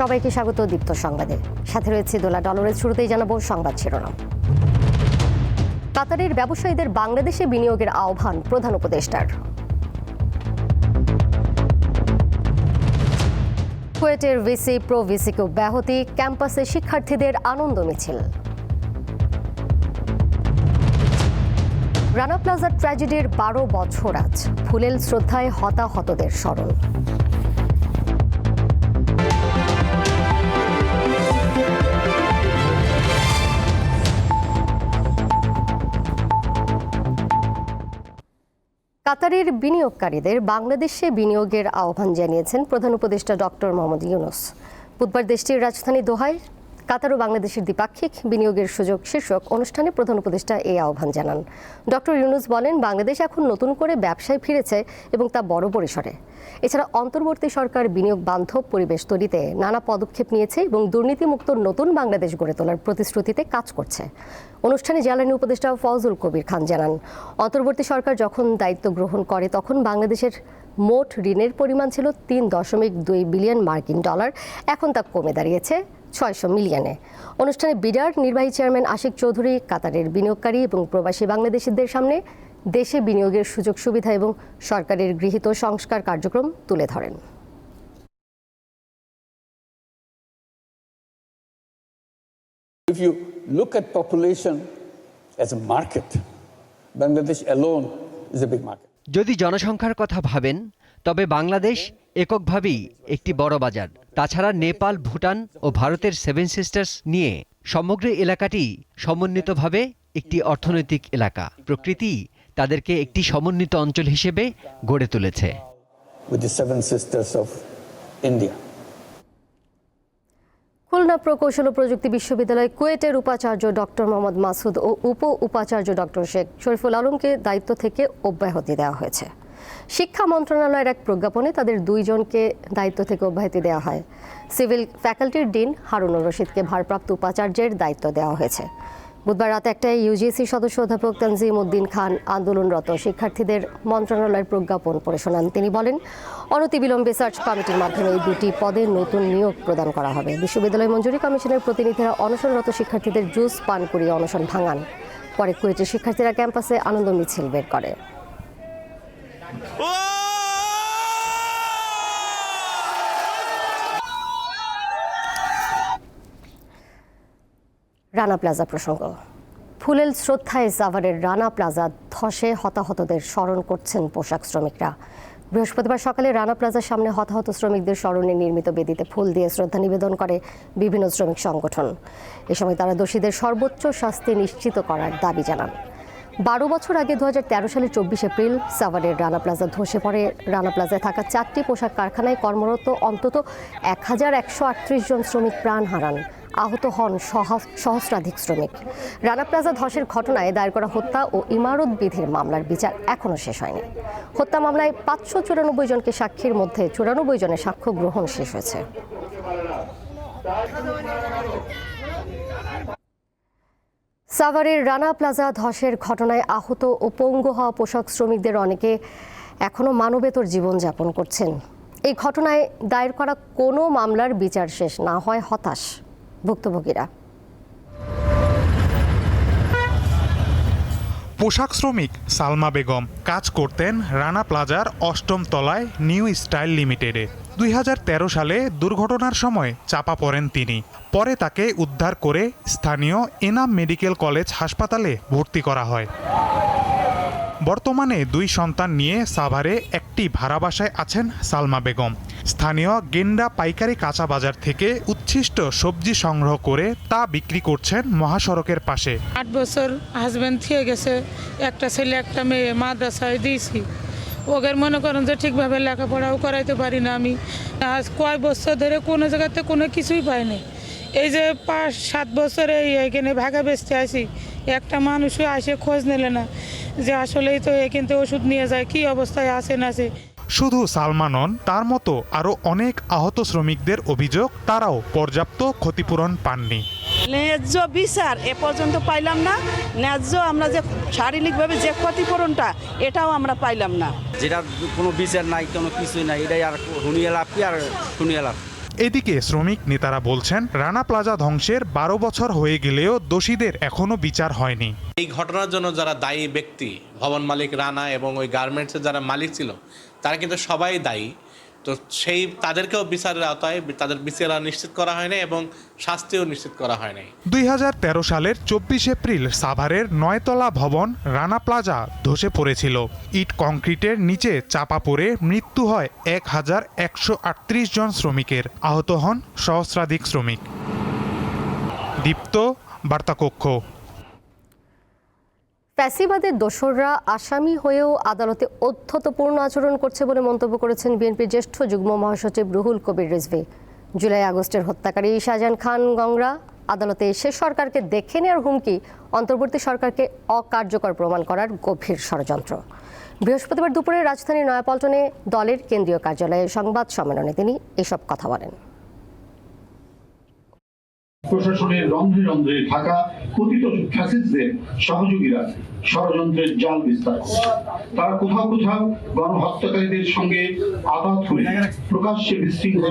সবাইকে স্বাগত দীপ্ত সংবাদে। সাথে রয়েছে দোলা ডলরের শুরুতেই জানাব সংবাদ শিরোনাম। কাতারের ব্যবসায়ীদের বাংলাদেশে বিনিয়োগের আহ্বান প্রধান উপদেষ্টার। কুয়েটের ভিসি প্রো ভিসিকে ব্যাহতি, ক্যাম্পাসে শিক্ষার্থীদের আনন্দ মিছিল। রানা প্লাজার ট্র্যাজেডির বারো বছর আজ, ফুলেল শ্রদ্ধায় হতাহতদের স্মরণ। কাতারের বিনিয়োগকারীদের বাংলাদেশে বিনিয়োগের আহ্বান জানিয়েছেন প্রধান উপদেষ্টা ডক্টর মোহাম্মদ ইউনুস। বুধবার দেশটির রাজধানী দোহায় কাতার ও বাংলাদেশের দ্বিপাক্ষিক বিনিয়োগের সুযোগ শীর্ষক অনুষ্ঠানে প্রধান উপদেষ্টা এই আহ্বান জানান। ডক্টর ইউনুস বলেন, বাংলাদেশ এখন নতুন করে ব্যবসায় ফিরেছে এবং তা বড় পরিসরে। এছাড়া অন্তর্বর্তী সরকার বিনিয়োগ বান্ধব পরিবেশ তৈরিতে নানা পদক্ষেপ নিয়েছে এবং দুর্নীতিমুক্ত নতুন বাংলাদেশ গড়ে তোলার প্রতিশ্রুতিতে কাজ করছে। অনুষ্ঠানে জ্বালানি উপদেষ্টা ফজল কবির খান জানান, অন্তর্বর্তী সরকার যখন দায়িত্ব গ্রহণ করে তখন বাংলাদেশের মোট ঋণের পরিমাণ ছিল তিন দশমিক দুই বিলিয়ন মার্কিন ডলার। এখন তা কমে দাঁড়িয়েছে। ছয়শো মিলিয়নে অনুষ্ঠানে বিডার নির্বাহী চেয়ারম্যান আশিক চৌধুরী কাতারের বিনিয়োগকারী এবং প্রবাসী বাংলাদেশিদের সামনে দেশে বিনিয়োগের সুযোগ সুবিধা এবং সরকারের গৃহীত সংস্কার কার্যক্রম তুলে ধরেন If you look at population as a market, Bangladesh alone is a big market. যদি জনসংখ্যার কথা ভাবেন তবে বাংলাদেশ এককভাবেই একটি বড় বাজার। তাছাড়া নেপাল ভুটান ও ভারতের সেভেন সিস্টার্স নিয়ে সমগ্র এলাকাটি সমন্বিতভাবে একটি অর্থনৈতিক এলাকা। প্রকৃতি তাদেরকে একটি সমন্বিত অঞ্চল হিসেবে গড়ে তুলেছে. খুলনা প্রকৌশল ও প্রযুক্তি বিশ্ববিদ্যালয় কুয়েটের উপাচার্য ডক্টর মোহাম্মদ মাসুদ ও উপ উপাচার্য ডক্টর শেখ শরীফুল আলমকে দায়িত্ব থেকে অব্যাহতি দেওয়া হয়েছে। শিক্ষা মন্ত্রণালয়ের এক প্রজ্ঞাপনে তাদের দুইজনকে দায়িত্ব থেকে অব্যাহতি দেওয়া হয়। সিভিল ফ্যাকাল্টির ডিন হারুনুর রশিদকে ভারপ্রাপ্ত উপাচার্যের দায়িত্ব দেওয়া হয়েছে। বুধবার রাত একটায় ইউজিসি সদস্য অধ্যাপক তানজিম উদ্দিন খান আন্দোলনরত শিক্ষার্থীদের মন্ত্রণালয়ের প্রজ্ঞাপন পড়ে শোনান। তিনি বলেন, অনতিবিলম্বে সার্চ কমিটির মাধ্যমে এই দুটি পদে নতুন নিয়োগ প্রদান করা হবে। বিশ্ববিদ্যালয় মঞ্জুরি কমিশনের প্রতিনিধিরা অনশনরত শিক্ষার্থীদের জুস, পান করিয়ে অনশন ভাঙান। পরে কুয়েটের শিক্ষার্থীরা ক্যাম্পাসে আনন্দ মিছিল বের করে। রানা প্লাজা প্রসঙ্গ। ফুলেল শ্রদ্ধায় জাভারের রানা প্লাজা ধসে হতাহতদের স্মরণ করছেন পোশাক শ্রমিকরা। বৃহস্পতিবার সকালে রানা প্লাজার সামনে হতাহত শ্রমিকদের স্মরণে নির্মিত বেদিতে ফুল দিয়ে শ্রদ্ধা নিবেদন করে বিভিন্ন শ্রমিক সংগঠন। এ সময় তারা দোষীদের সর্বোচ্চ শাস্তি নিশ্চিত করার দাবি জানান। বারো বছর আগে দু হাজার সালের চব্বিশ এপ্রিল সাভারের রানা প্লাজা ধসে পড়ে। রানা প্লাজায় থাকা চারটি পোশাক কারখানায় কর্মরত অন্তত এক হাজার একশো আটত্রিশ জন শ্রমিক প্রাণ হারান। আহত হন সহা- সহস্রাধিক শ্রমিক। রানা প্লাজা ধসের ঘটনায় দায়ের করা হত্যা ও ইমারত বিধির মামলার বিচার এখনও শেষ হয়নি। হত্যা মামলায় পাঁচশো চুরানব্বই জনকে সাক্ষীর মধ্যে চুরানব্বই জনের সাক্ষ্য গ্রহণ শেষ হয়েছে। সাভারের রানা প্লাজা ধসের ঘটনায় আহত ও পঙ্গু হওয়া পোশাক শ্রমিকদের অনেকে এখনও মানবেতর জীবনযাপন করছেন। এই ঘটনায় দায়ের করা কোনো মামলার বিচার শেষ না হয় হতাশ ভুক্তভোগীরা। পোশাক শ্রমিক সালমা বেগম কাজ করতেন রানা প্লাজার অষ্টম তলায় নিউ স্টাইল লিমিটেডে। দুই হাজার তেরো সালে দুর্ঘটনার সময় চাপা পড়েন তিনি। পরে তাকে উদ্ধার করে স্থানীয় এনাম মেডিকেল কলেজ হাসপাতালে ভর্তি করা হয়। বর্তমানে দুই সন্তান নিয়ে সাভারে একটি ভাড়া বাসায় আছেন সালমা বেগম। স্থানীয় গেন্ডা পাইকারি কাঁচা বাজার থেকে উচ্ছিষ্ট সবজি সংগ্রহ করে তা বিক্রি করছেন মহাসড়কের পাশে। আট বছর হাজব্যান্ড থেকে গেছে। একটা ছেলে, একটা মেয়ে, মাদ্রাসায় দিয়েছি। ওদের মনে করেন যে ঠিকভাবে লেখাপড়াও করাইতে পারি না আমি। আজ কয় বছর ধরে কোনো জায়গাতে কোনো কিছুই পাইনি। এই যে পাঁচ, সাত বছরে এখানে ভাগা বেচতে আসি একটা মানুষও আসে খোঁজ নিলে না যে আসলেই তো এখান থেকে ওষুধ নিয়ে যায়, কি অবস্থায় আছে না আছে। শুধু সালমা নন তার মতো আরও অনেক আহত শ্রমিকদের অভিযোগ তারাও পর্যাপ্ত ক্ষতিপূরণ পাননি। ন্যায্য বিচার এ পর্যন্ত পাইলাম না। ন্যায্য আমরা যে শারীরিকভাবে যে ক্ষতিপূরণটা এটাও আমরা পাইলাম না। যেটা কোনো বিচার নাই কোনো কিছুই নাই এটাই আর শুনিয়ে লাভ কি আর শুনিয়ে লাভ? এদিকে শ্রমিক নেতারা বলছেন রানা প্লাজা ধ্বংসের বারো বছর হয়ে গেলেও দোষীদের এখনও বিচার হয়নি। এই ঘটনার জন্য যারা দায়ী ব্যক্তি ভবন মালিক রানা এবং ওই গার্মেন্টসের যারা মালিক ছিল তারা কিন্তু সবাই দায়ী। তো সেই তাদেরকেও বিচারের আওতায় তাদের বিচার নিশ্চিত করা হয়নি এবং শাস্তিও নিশ্চিত করা হয়নি দুই হাজার তেরো সালের চব্বিশ এপ্রিল সাভারের নয়তলা ভবন রানা প্লাজা ধসে পড়েছিল। ইট কংক্রিটের নিচে চাপা পড়ে মৃত্যু হয় এক হাজার একশো আটত্রিশ জন শ্রমিকের। আহত হন সহস্রাধিক শ্রমিক। দীপ্ত বার্তাকক্ষ। ফ্যাসিবাদের দোসররা আসামি হয়েও আদালতে অধ্যতপূর্ণ আচরণ করছে বলে মন্তব্য করেছেন বিএনপির জ্যেষ্ঠ যুগ্ম মহাসচিব রুহুল কবির রিজভি। জুলাই আগস্টের হত্যাকারী শাহজাহান খান গংরা আদালতে এসে সরকারকে দেখে নেওয়ার হুমকি, অন্তর্বর্তী সরকারকে অকার্যকর প্রমাণ করার গভীর ষড়যন্ত্র। বৃহস্পতিবার দুপুরে রাজধানীর নয়াপল্টনে দলের কেন্দ্রীয় কার্যালয়ে সংবাদ সম্মেলনে তিনি এসব কথা বলেন। প্রশাসনের রন্ধ্রে রন্ধ্রে থাকা পতিত ফ্যাসিস্টদের সহযোগীরা ষড়যন্ত্রের জাল বিস্তার তারা কোথাও কোথাও গণহত্যাকারীদের সঙ্গে আঘাত হয়ে প্রকাশ্যে বিশৃঙ্খলা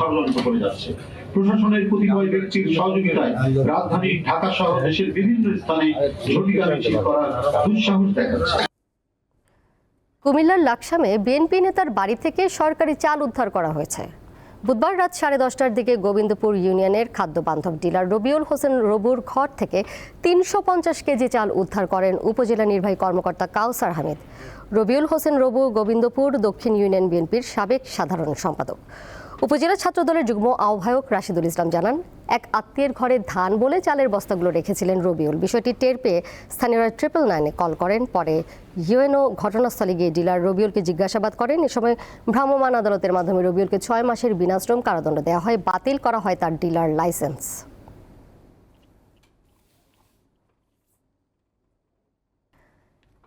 ষড়যন্ত্র করে যাচ্ছে। প্রশাসনের কতিপয় ব্যক্তির সহযোগিতায় রাজধানী ঢাকা সহ দেশের বিভিন্ন স্থানে ঝটিকা মিছিল করার দুঃসাহস দেখাচ্ছে। কুমিল্লার লাকসামে বিএনপি নেতার বাড়ি থেকে সরকারি চাল উদ্ধার করা হয়েছে। বুধবার রাত সাড়ে দশটার দিকে গোবিন্দপুর ইউনিয়নের খাদ্য বান্ধব ডিলার রবিউল হোসেন রবুর ঘর থেকে তিনশো পঞ্চাশ কেজি চাল উদ্ধার করেন উপজেলা নির্বাহী কর্মকর্তা কাউসার হামিদ। রবিউল হোসেন রবু গোবিন্দপুর দক্ষিণ ইউনিয়ন বিএনপির সাবেক সাধারণ সম্পাদক। উপজেলা ছাত্রদলের যুগ্ম আহ্বায়ক রাশিদুল ইসলাম জানান, এক আত্মীয়ের ঘরে ধান বলে চালের বস্তাগুলো রেখেছিলেন রবিউল। বিষয়টি টের পেয়ে স্থানীয়রা ট্রিপল নাইনে কল করেন। পরে ইউএনও ঘটনাস্থলে গিয়ে ডিলার রবিউলকে জিজ্ঞাসাবাদ করেন। এ সময় ভ্রাম্যমাণ আদালতের মাধ্যমে রবিউলকে ছয় মাসের বিনাশ্রম কারাদণ্ড দেওয়া হয়। বাতিল করা হয় তার ডিলার লাইসেন্স।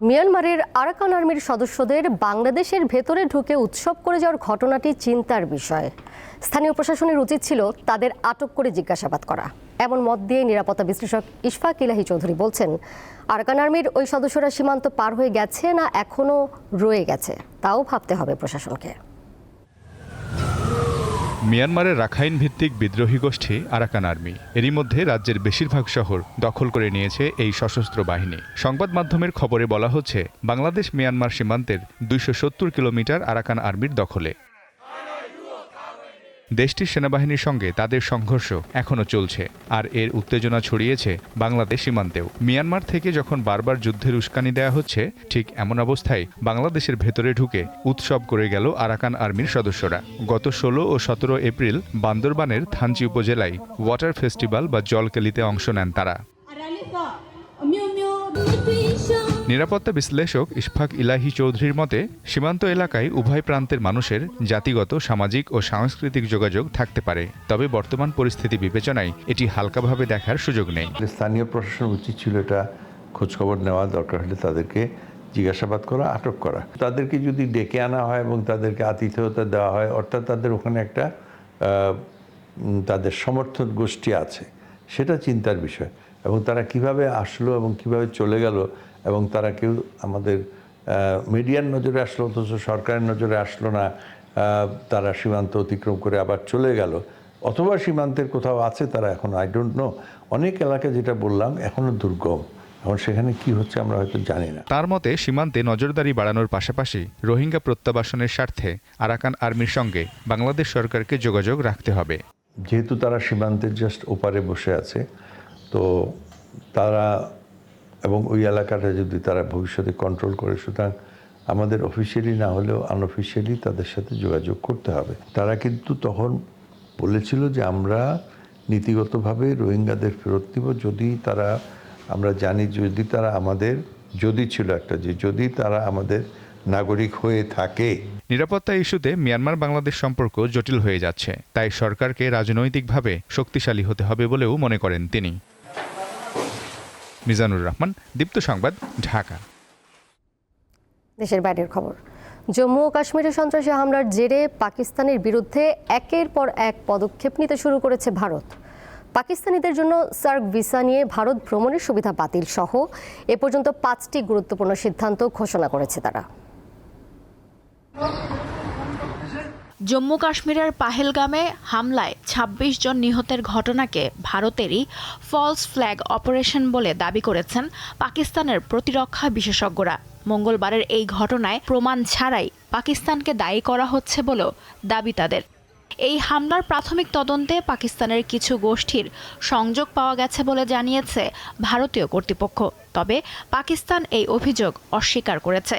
মিয়ানমারের আরাকান আর্মির সদস্যদের বাংলাদেশের ভেতরে ঢুকে উৎসব করে যাওয়ার ঘটনাটি চিন্তার বিষয়। স্থানীয় প্রশাসনের উচিত ছিল তাদের আটক করে জিজ্ঞাসাবাদ করা। এমন মত দিয়ে নিরাপত্তা বিশ্লেষক ইশফাক ইলাহি চৌধুরী বলছেন, আরাকান আর্মির ওই সদস্যরা সীমান্ত পার হয়ে গেছে না এখনও রয়ে গেছে, তাও ভাবতে হবে প্রশাসনকে। মিয়ানমারের রাখাইন ভিত্তিক বিদ্রোহী গোষ্ঠী আরাকান আর্মি। এরই মধ্যে রাজ্যের বেশিরভাগ শহর দখল করে নিয়েছে এই সশস্ত্র বাহিনী। সংবাদ মাধ্যমের খবরে বলা হচ্ছে বাংলাদেশ মিয়ানমার সীমান্তের দুইশো সত্তর কিলোমিটার আরাকান আর্মির দখলে। দেশটির সেনাবাহিনীর সঙ্গে তাদের সংঘর্ষ এখনও চলছে, আর এর উত্তেজনা ছড়িয়েছে বাংলাদেশ সীমান্তেও। মিয়ানমার থেকে যখন বারবার যুদ্ধের উস্কানি দেয়া হচ্ছে, ঠিক এমন অবস্থায় বাংলাদেশের ভেতরে ঢুকে উৎসব করে গেল আরাকান আর্মির সদস্যরা। গত ষোলো ও সতেরো এপ্রিল বান্দরবানের থানচি উপজেলায় ওয়াটার ফেস্টিভ্যাল বা জলকেলিতে অংশ নেন তারা। নিরাপত্তা বিশ্লেষক ইশফাক ইলাহি চৌধুরীর মতে, সীমান্ত এলাকায় উভয় প্রান্তের মানুষের জাতিগত, সামাজিক ও সাংস্কৃতিক যোগাযোগ থাকতে পারে। তবে বর্তমান পরিস্থিতি বিবেচনায় এটি হালকাভাবে দেখার সুযোগ নেই। স্থানীয় প্রশাসন উচিত ছিল এটা খোঁজখবর নেওয়া দরকার হলে তাদেরকে জিজ্ঞাসাবাদ করা, আটক করা। তাদেরকে যদি ডেকে আনা হয় এবং তাদেরকে আতিথেয়তা দেওয়া হয়, অর্থাৎ তাদের ওখানে একটা তাদের সমর্থক গোষ্ঠী আছে, সেটা চিন্তার বিষয়। এবং তারা কীভাবে আসলো এবং কীভাবে চলে গেল এবং তারা কেউ আমাদের মিডিয়ার নজরে আসলো অথচ সরকারের নজরে আসলো না তারা সীমান্ত অতিক্রম করে আবার চলে গেল। অথবা সীমান্তের কোথাও আছে তারা এখন আই ডোন্ট নো অনেক এলাকা যেটা বললাম এখনও দুর্গম। এখন সেখানে কি হচ্ছে আমরা হয়তো জানি না। তার মতে সীমান্তে নজরদারি বাড়ানোর পাশাপাশি রোহিঙ্গা প্রত্যাবাসনের স্বার্থে আরাকান আর্মির সঙ্গে বাংলাদেশ সরকারকে যোগাযোগ রাখতে হবে। যেহেতু তারা সীমান্তের জাস্ট ওপারে বসে আছে তো তারা এবং ওই এলাকাটা যদি তারা ভবিষ্যতে কন্ট্রোল করে, সুতরাং আমাদের অফিসিয়ালি না হলেও আনঅফিসিয়ালি তাদের সাথে যোগাযোগ করতে হবে। তারা কিন্তু তখন বলেছিল যে আমরা নীতিগতভাবে রোহিঙ্গাদের ফেরত দিব, যদি তারা, আমরা জানি যদি তারা আমাদের, যদি ছিল একটা যে যদি তারা আমাদের নাগরিক হয়ে থাকে। নিরাপত্তা ইস্যুতে মিয়ানমার বাংলাদেশ সম্পর্ক জটিল হয়ে যাচ্ছে। তাই সরকারকে রাজনৈতিকভাবে শক্তিশালী হতে হবে বলেও মনে করেন তিনি। মিজানুর রহমান, দীপ্ত সংবাদ, ঢাকা। দেশের বাইরের খবর। জম্মু ও কাশ্মীরে সন্ত্রাসী হামলার জেরে পাকিস্তানের বিরুদ্ধে একের পর এক পদক্ষেপ নিতে শুরু করেছে ভারত। পাকিস্তানিদের জন্য সার্ক ভিসা নিয়ে ভারত ভ্রমণের সুবিধা বাতিল সহ এ পর্যন্ত পাঁচটি গুরুত্বপূর্ণ সিদ্ধান্ত ঘোষণা করেছে তারা। জম্মু কাশ্মীরের পাহেলগামে হামলায় ২৬ জন নিহতের ঘটনাকে ভারতেরই ফলস ফ্ল্যাগ অপারেশন বলে দাবি করেছেন পাকিস্তানের প্রতিরক্ষা বিশেষজ্ঞরা। মঙ্গলবারের এই ঘটনায় প্রমাণ ছাড়াই পাকিস্তানকে দায়ী করা হচ্ছে বলেও দাবি তাদের। এই হামলার প্রাথমিক তদন্তে পাকিস্তানের কিছু গোষ্ঠীর সংযোগ পাওয়া গেছে বলে জানিয়েছে ভারতীয় কর্তৃপক্ষ। তবে পাকিস্তান এই অভিযোগ অস্বীকার করেছে।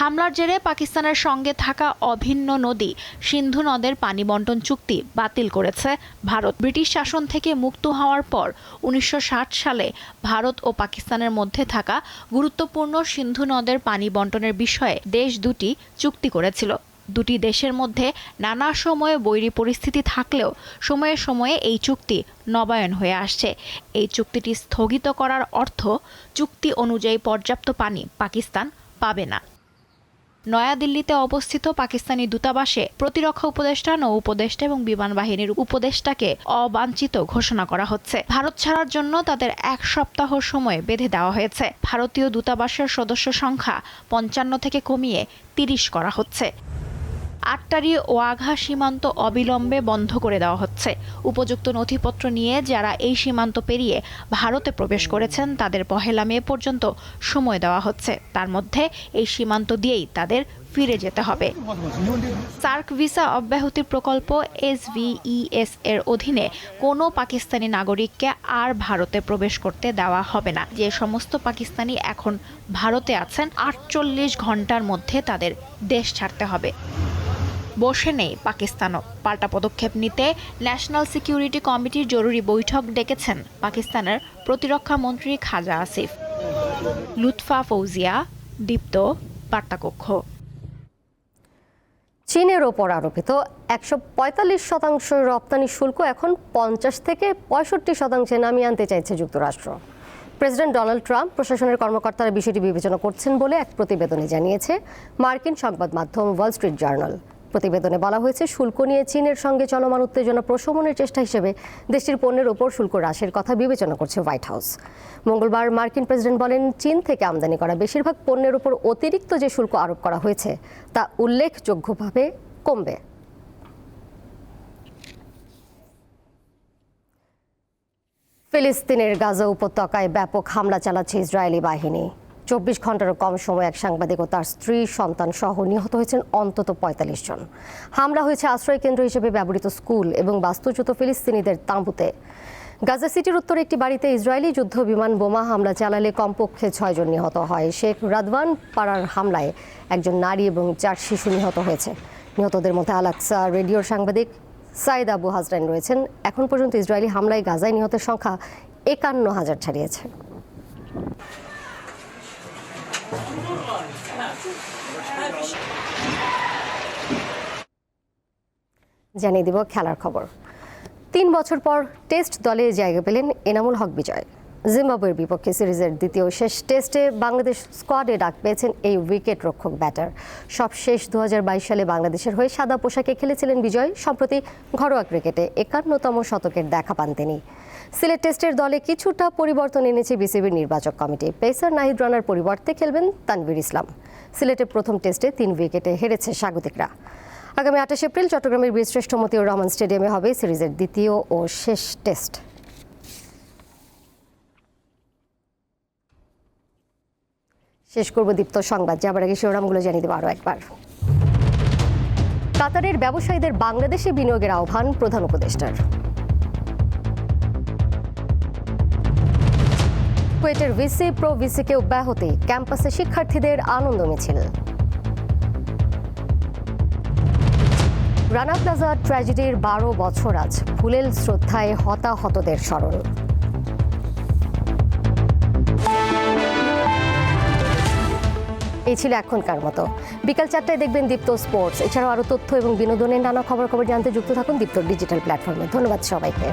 হামলার জেরে পাকিস্তানের সঙ্গে থাকা অভিন্ন নদী সিন্ধু নদের পানি বন্টন চুক্তি বাতিল করেছে ভারত। ব্রিটিশ শাসন থেকে মুক্ত হওয়ার পর উনিশশো ষাট সালে ভারত ও পাকিস্তানের মধ্যে থাকা গুরুত্বপূর্ণ সিন্ধু নদের পানি বন্টনের বিষয়ে দেশ দুটি চুক্তি করেছিল। দুটি দেশের মধ্যে নানা সময়ে বৈরী পরিস্থিতি থাকলেও সময়ে সময়ে এই চুক্তি নবায়ন হয়ে আসছে। এই চুক্তিটি স্থগিত করার অর্থ চুক্তি অনুযায়ী পর্যাপ্ত পানি পাকিস্তান পাবে না। নয়াদিল্লিতে অবস্থিত পাকিস্তানি দূতাবাসে প্রতিরক্ষা উপদেষ্টা, নৌ উপদেষ্টা এবং বিমান বাহিনীর উপদেষ্টাকে অবাঞ্ছিত ঘোষণা করা হচ্ছে। ভারত ছাড়ার জন্য তাদের এক সপ্তাহ সময় বেঁধে দেওয়া হয়েছে। ভারতীয় দূতাবাসের সদস্য সংখ্যা পঞ্চান্ন থেকে কমিয়ে তিরিশ করা হচ্ছে। আটটারি ওয়াঘা সীমান্ত অবিলম্বে বন্ধ করে দেওয়া হচ্ছে। উপযুক্ত নথিপত্র নিয়ে যারা এই সীমান্ত পেরিয়ে ভারতে প্রবেশ করেছেন, তাদের পহেলা মে পর্যন্ত সময় দেওয়া হচ্ছে। তার মধ্যে এই সীমান্ত দিয়েই তাদের ফিরে যেতে হবে। সার্ক ভিসা অব্যাহতি প্রকল্প এসভিইএস এর অধীনে কোনো পাকিস্তানি নাগরিককে আর ভারতে প্রবেশ করতে দেওয়া হবে না। যে সমস্ত পাকিস্তানি এখন ভারতে আছেন, আটচল্লিশ ঘণ্টার মধ্যে তাদের দেশ ছাড়তে হবে। বসে নেই পাকিস্তানও। পাল্টা পদক্ষেপ নিতে ন্যাশনাল সিকিউরিটি কমিটির জরুরি বৈঠক ডেকেছেন পাকিস্তানের প্রতিরক্ষা মন্ত্রী খাজা আসিফ। লুৎফা ফৌজিয়া, দীপ্ত বার্তাকক্ষ। চীনের ওপর আরোপিত একশো পঁয়তাল্লিশ শতাংশ রপ্তানি শুল্ক এখন পঞ্চাশ থেকে পঁয়ষট্টি শতাংশে নামিয়ে আনতে চাইছে যুক্তরাষ্ট্র। প্রেসিডেন্ট ডোনাল্ড ট্রাম্প প্রশাসনের কর্মকর্তারা বিষয়টি বিবেচনা করছেন বলে এক প্রতিবেদনে জানিয়েছে মার্কিন সংবাদ মাধ্যম ওয়াল স্ট্রিট জার্নাল। প্রতিবেদনে বলা হয়েছে, শুল্ক নিয়ে চীনের সঙ্গে চলমান উত্তেজনা প্রশমনের চেষ্টা হিসেবে দেশটির পণ্যের ওপর শুল্ক হ্রাসের কথা বিবেচনা করছে হোয়াইট হাউস। মঙ্গলবার মার্কিন প্রেসিডেন্ট বলেন, চীন থেকে আমদানি করা বেশিরভাগ পণ্যের ওপর অতিরিক্ত যে শুল্ক আরোপ করা হয়েছে, তা উল্লেখযোগ্যভাবে কমবে। ফিলিস্তিনের গাজা উপত্যকায় ব্যাপক হামলা চালাচ্ছে ইসরায়েলি বাহিনী। চব্বিশ ঘন্টারও কম সময় এক সাংবাদিক ও তার স্ত্রী সন্তান সহ নিহত হয়েছেন অন্তত পঁয়তাল্লিশ জন। হামলা হয়েছে আশ্রয় কেন্দ্র হিসেবে ব্যবহৃত স্কুল এবং বাস্তুচ্যুত ফিলিস্তিনিদের তাঁবুতে। গাজা সিটির উত্তরে একটি বাড়িতে ইসরায়েলি যুদ্ধ বিমান বোমা হামলা চালালে কমপক্ষে ছয়জন নিহত হয়। শেখ রাদওয়ান পাড়ার হামলায় একজন নারী এবং চার শিশু নিহত হয়েছে। নিহতদের মধ্যে আলাক্সা রেডিওর সাংবাদিক সাইদ আবু হাজরাইন রয়েছেন। এখন পর্যন্ত ইসরায়েলি হামলায় গাজায় নিহতের সংখ্যা একান্ন হাজার ছাড়িয়েছে। জানিয়ে দিব খেলার খবর। তিন বছর পর টেস্ট দলে জায়গা পেলেন এনামুল হক বিজয়। জিম্বাবুয়ের বিপক্ষে সিরিজের দ্বিতীয় শেষ টেস্টে বাংলাদেশ স্কোয়াডে ডাক পেয়েছেন এই উইকেট রক্ষক ব্যাটার। সব শেষ দুহাজার বাইশ সালে বাংলাদেশের হয়ে সাদা পোশাকে খেলেছিলেন বিজয়, সম্প্রতি ঘরোয়া ক্রিকেটে একান্নতম শতকের দেখা পান তিনি। সিলেট টেস্টের দলে কিছুটা পরিবর্তন এনেছে বিসিবির নির্বাচক কমিটি। পেসার নাহিদ রানার পরিবর্তে খেলবেন তানভীর ইসলাম। সিলেটের প্রথম টেস্টে তিন উইকেটে হেরেছে স্বাগতিকরা। আগামী আঠাশ এপ্রিল চট্টগ্রামের বীরশ্রেষ্ঠ মতিউর রহমান স্টেডিয়ামে হবে সিরিজের দ্বিতীয় ও শেষ টেস্ট। শেষ করব দীপ্ত সংবাদ। যাবার আগে শিরোনামগুলো জানিয়ে দেবো আরও একবার। কাতারের ব্যবসায়ীদের বাংলাদেশে বিনিয়োগের আহ্বান প্রধান উপদেষ্টার। কুয়েটের ভিসি, প্রো ভিসিকে অব্যাহতি ক্যাম্পাসে শিক্ষার্থীদের আনন্দ মিছিল। রানা প্লাজা ট্র্যাজেডির বারো বছর আজ। ফুলেল শ্রদ্ধায় হতাহতদের স্মরণ। এই ছিল এখনকার মতো। বিকাল চারটায় দেখবেন দীপ্ত স্পোর্টস। এছাড়াও আরও তথ্য এবং বিনোদনের নানা খবর খবর জানতে যুক্ত থাকুন দীপ্ত ডিজিটাল প্ল্যাটফর্মে। ধন্যবাদ সবাইকে।